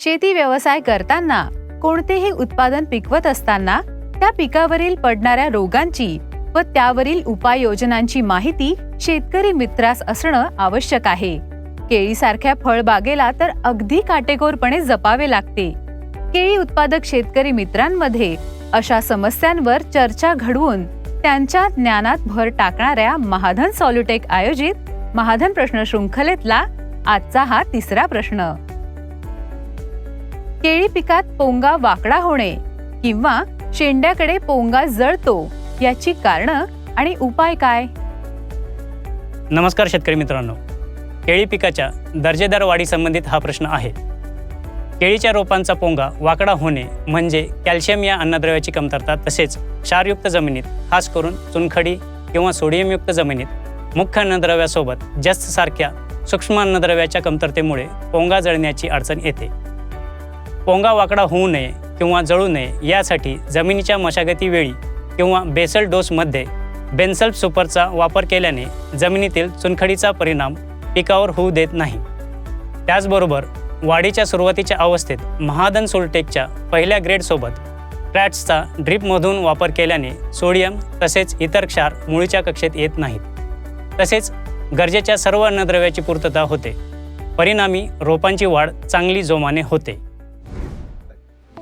शेती व्यवसाय करताना कोणतेही उत्पादन पिकवत असताना त्या पिकावरील पडणाऱ्या रोगांची व त्यावरील उपाययोजनांची माहिती शेतकरी मित्रास असणं आवश्यक आहे. केळीसारख्या फळबागेला तर अगदी काटेकोरपणे जपावे लागते. केळी उत्पादक शेतकरी मित्रांमध्ये अशा समस्यांवर चर्चा घडवून त्यांच्या ज्ञानात भर टाकणाऱ्या महाधन सॉल्युटेक आयोजित महाधन प्रश्न शृंखलेतला आजचा हा तिसरा प्रश्न. केळी पिकात पोंगा वाकडा होणे किंवा शेंड्याकडे पोंगा जळतो याची कारणं आणि उपाय काय? नमस्कार शेतकरी मित्रांनो. केळी पिकाच्या दर्जेदार वाढी संबंधित हा प्रश्न आहे. केळीच्या रोपांचा पोंगा वाकडा होणे म्हणजे कॅल्शियम या अन्नद्रव्याची कमतरता तसेच क्षारयुक्त जमिनीत खास करून चुनखडी किंवा सोडियमयुक्त जमिनीत मुख्य अन्नद्रव्यासोबत जास्त सारख्या सूक्ष्म अन्नद्रव्याच्या कमतरतेमुळे पोंगा जळण्याची अडचण येते. पोंगा वाकडा होऊ नये किंवा जळू नये यासाठी जमिनीच्या मशागतीवेळी किंवा बेसल डोसमध्ये बेन्सल्फ सुपरचा वापर केल्याने जमिनीतील चुनखडीचा परिणाम पिकावर होऊ देत नाही. त्याचबरोबर वाढीच्या सुरुवातीच्या अवस्थेत महादन सोलटेकच्या पहिल्या ग्रेडसोबत ट्रॅट्सचा ड्रीपमधून वापर केल्याने सोडियम तसेच इतर क्षार मुळीच्या कक्षेत येत नाहीत. तसेच गरजेच्या सर्व अन्नद्रव्याची पूर्तता होते. परिणामी रोपांची वाढ चांगली जोमाने होते.